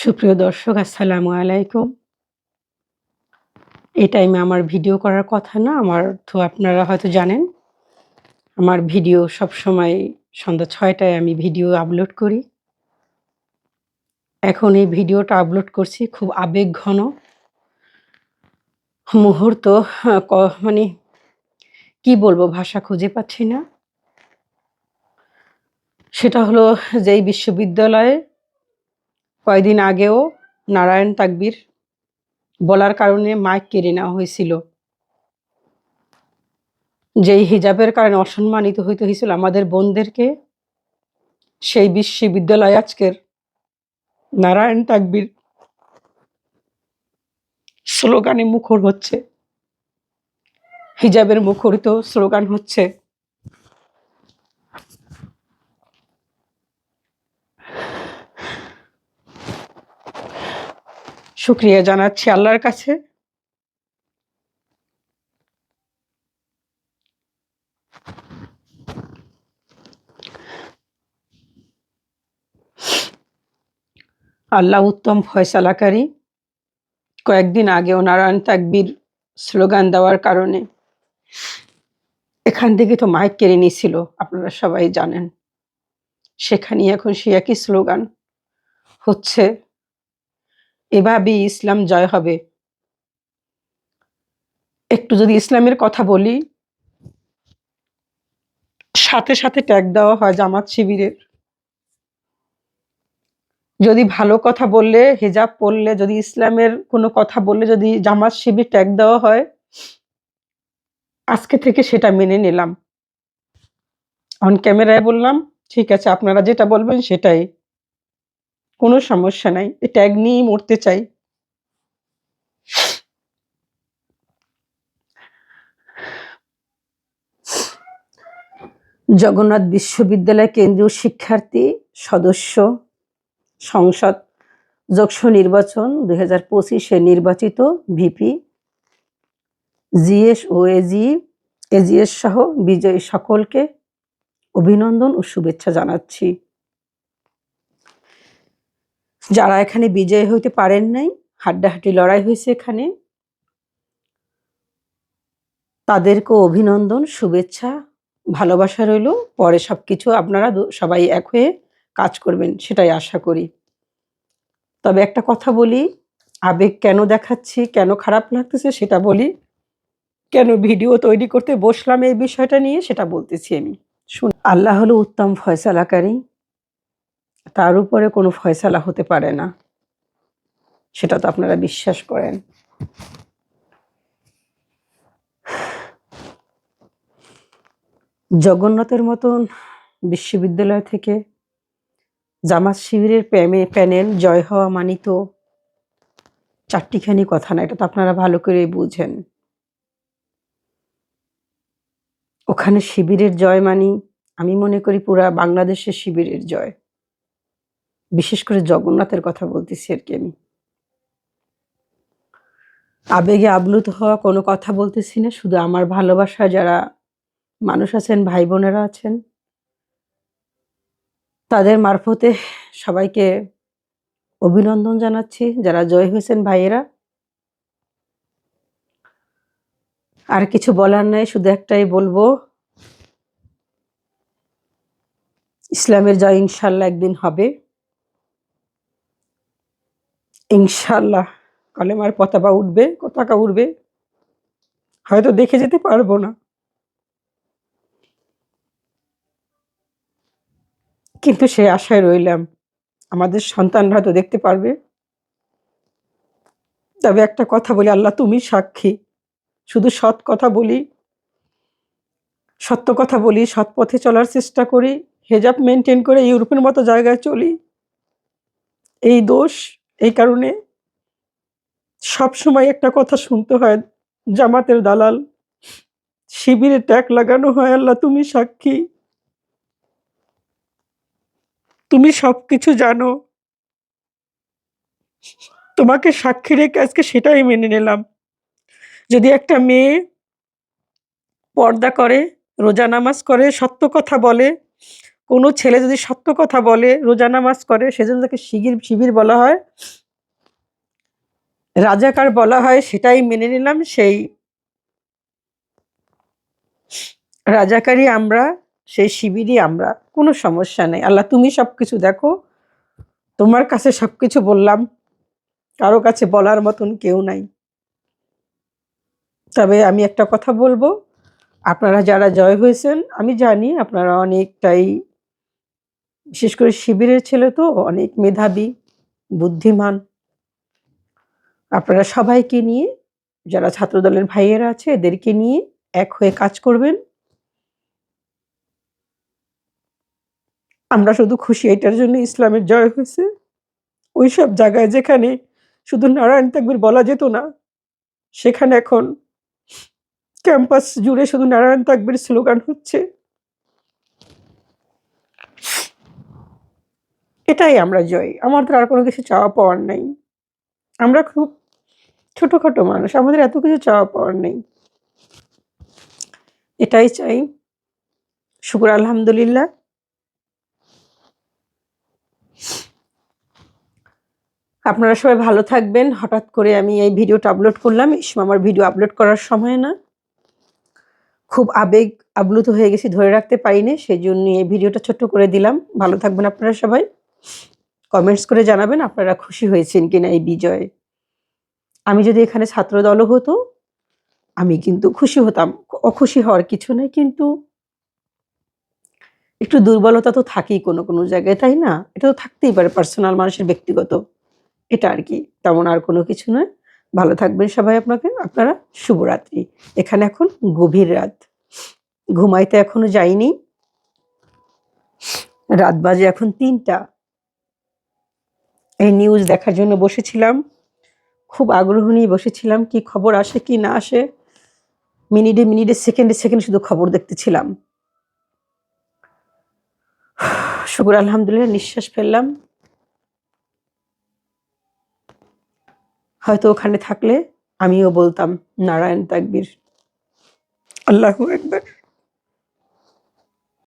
সুপ্রিয় দর্শক, আসসালামু আলাইকুম। এই টাইমে আমার ভিডিও করার কথা না, আমার তো আপনারা হয়তো জানেন। আমার ভিডিও সব সময় সন্ধ্যা ছয়টায় আমি ভিডিও আপলোড করি। এখন এই ভিডিওটা আপলোড করছি খুব আবেগ ঘন মুহূর্ত মানে কি বলব, ভাষা খুঁজে পাচ্ছি না। সেটা হলো যেই বিশ্ববিদ্যালয়ে কয়দিন আগেও নারায়ণ তাকবীর বলার কারণে মাইক কেড়ে নেওয়া হয়েছিল। যেই হিজাবের কারণে অসম্মানিত হইতে হয়েছিল আমাদের বোনদেরকে, সেই বিশ্ববিদ্যালয় আজকের নারায়ণ তাকবীর স্লোগানে মুখর হচ্ছে। হিজাবের মুখরিত স্লোগান হচ্ছে শুক্রিয়া জানাচ্ছি আল্লাহর কাছে। আল্লাহ উত্তম ফয়সালাকারী। কয়েকদিন আগেও নারায়ণ তাকবীর স্লোগান দেওয়ার কারণে। এখান থেকে তো মাইক কেড়ে নিয়েছিল আপনারা সবাই জানেন। সেখানে এখন সে একই স্লোগান হচ্ছে। এভাবেই ইসলাম জয় হবে। একটু যদি ইসলামের কথা বলি, সাথে সাথে ট্যাগ দেওয়া হয় জামাত শিবিরের। যদি ভালো কথা বললে, হেজাব পড়লে, যদি ইসলামের কোনো কথা বললে, যদি জামাত শিবির ট্যাগ দেওয়া হয়, আজকে থেকে সেটা মেনে নিলাম। অন ক্যামেরায় বললাম, ঠিক আছে, আপনারা যেটা বলবেন সেটাই। কোনো সমস্যা নাই। এই ট্যাগ নিয়েই মরতে চাই। জগন্নাথ বিশ্ববিদ্যালয় কেন্দ্রীয় শিক্ষার্থী, সদস্য, সংসদ যক্ষ নির্বাচন দুই হাজার পঁচিশে নির্বাচিত ভিপি, জিএস ও এজি, এজিএস সহ বিজয়ী সকলকে অভিনন্দন ও শুভেচ্ছা জানাচ্ছি। যারা এখানে বিজয়ী হইতে পারেন নাই, হাড্ডাহাড্ডি লড়াই হয়েছে এখানে তাদেরকেও অভিনন্দন, শুভেচ্ছা, ভালোবাসা রইল। পরে সব কিছু আপনারা সবাই এক হয়ে কাজ করবেন, সেটাই আশা করি। তবে একটা কথা বলি, আবেগ কেন দেখাচ্ছি, কেন খারাপ লাগতেছে সেটা বলি, কেন ভিডিও তৈরি করতে বসলাম এই বিষয়টা নিয়ে সেটা বলতেছি আমি। শুন আল্লাহ হলো উত্তম ফয়সালাকারী। তার উপরে কোনো ফয়সালা হতে পারে না। সেটা তো আপনারা বিশ্বাস করেন। জগন্নাথের মতন বিশ্ববিদ্যালয় থেকে জামাত শিবিরের প্যামে প্যানেল জয় হওয়া মানিত চারটিখানি কথা না, এটা তো আপনারা ভালো করে বুঝেন। ওখানে শিবিরের জয় মানি, আমি মনে করি পুরা বাংলাদেশের শিবিরের জয়। বিশেষ করে জগন্নাথের কথা বলতেছি আর কি আমি। আবেগে আপ্লুত হওয়া কোনো কথা বলতেছি না, শুধু আমার ভালোবাসা, যারা মানুষ আছেন ভাই বোনেরা আছেন, তাদের মারফতে সবাইকে অভিনন্দন জানাচ্ছি, যারা জয় হয়েছেন ভাইয়েরা। আর কিছু বলার নাই, শুধু একটাই বলব, ইসলামের জয় ইনশাল্লাহ একদিন হবে। ইনশাল্লাহ কলেমার পতাকা উঠবে পতাকা উঠবে হয়তো দেখে যেতে পারব না। কিন্তু সে আশায় রইলাম, আমাদের সন্তানরা তো দেখতে পারবে। তবে একটা কথা বলি, আল্লাহ তুমি সাক্ষী। শুধু সৎ কথা বলি, সত্য কথা বলি, সৎ পথে চলার চেষ্টা করি, হেজাব মেনটেন করে ইউরোপের মতো জায়গায় চলি। এই দোষ এই কারণে সব সময় একটা কথা শুনতে হয়, জামাতের দালাল, শিবিরে ট্যাগ লাগানো হয়, আল্লাহ তুমি সাক্ষী। তুমি সব কিছু জানো। তোমাকে সাক্ষী রেখে আজকে সেটাই মেনে নিলাম। যদি একটা মেয়ে পর্দা করে, রোজা নামাজ করে, সত্য কথা বলে কোনো ছেলে যদি সত্য কথা বলে, রোজা নামাজ করে, সেজন্য তাকে শিবির শিবির বলা হয়। রাজাকার বলা হয়, সেটাই মেনে নিলাম, সেই রাজাকারই আমরা, সেই শিবিরই আমরা, কোনো সমস্যা নেই। আল্লাহ, তুমি সব কিছু দেখো, তোমার কাছে সব কিছু বললাম, কারও কাছে বলার মতন কেউ নাই। তবে আমি একটা কথা বলব, আপনারা যারা জয় হয়েছেন, আমি জানি আপনারা অনেকটাই বিশেষ করে শিবিরের ছেলে তো অনেক মেধাবী, বুদ্ধিমান। আপনারা সবাইকে নিয়ে, যারা ছাত্রদলের ভাইয়েরা আছে, এদেরকে নিয়ে এক হয়ে কাজ করবেন। আমরা শুধু খুশি এটার জন্য ইসলামের জয় হয়েছে। ওই সব জায়গায় যেখানে শুধু নারায়ণ তাকবীর বলা যেত না, সেখানে এখন ক্যাম্পাস জুড়ে শুধু নারায়ণ তাকবীর স্লোগান হচ্ছে। এটাই আমরা জয়। আমার তো আর কোনো কিছু চাওয়া পাওয়ার নেই। আমরা খুব ছোটখাটো মানুষ, আমাদের এত কিছু চাওয়া পাওয়ার নেই। এটাই চাই। শুকুর আলহামদুলিল্লাহ। আপনারা সবাই ভালো থাকবেন। হঠাৎ করে আমি এই ভিডিওটা আপলোড করলাম। এই সময় আমার ভিডিও আপলোড করার সময় না। খুব আবেগ আপ্লুত হয়ে গেছি, ধরে রাখতে পারিনি। সেই জন্য এই ভিডিওটা ছোট্ট করে দিলাম। ভালো থাকবেন আপনারা সবাই। কমেন্টস করে জানাবেন, আপনারা খুশি হয়েছেন কিনা এই বিজয়ে। আমি যদি এখানে ছাত্র দলও হতো, আমি কিন্তু খুশি হতাম। অখুশি হওয়ার কিছু নেই, কিন্তু একটু দুর্বলতা তো থাকেই কোনো কোনো জায়গায়, তাই না? এটা তো থাকতেই পারে পার্সোনাল মানুষের ব্যক্তিগত। এটা আর কি, তেমন আর কোনো কিছু নয়। ভালো থাকবেন সবাই আপনাকে, আপনারা শুভরাত্রি। এখানে এখন গভীর রাত। ঘুমাইতে এখনও যাইনি। রাত বাজে এখন তিনটা। এই নিউজ দেখার জন্য বসেছিলাম। খুব আগ্রহ নিয়ে বসেছিলাম, কি খবর আসে, কি না আসে। মিনিটে মিনিটে সেকেন্ডে সেকেন্ডে শুধু খবর দেখতেছিলাম। শুকুর, আলহামদুলিল্লাহ, নিঃশ্বাস ফেললাম। হয়তো ওখানে থাকলে আমিও বলতাম, নারায়ণ তাকবীর। আল্লাহ একবার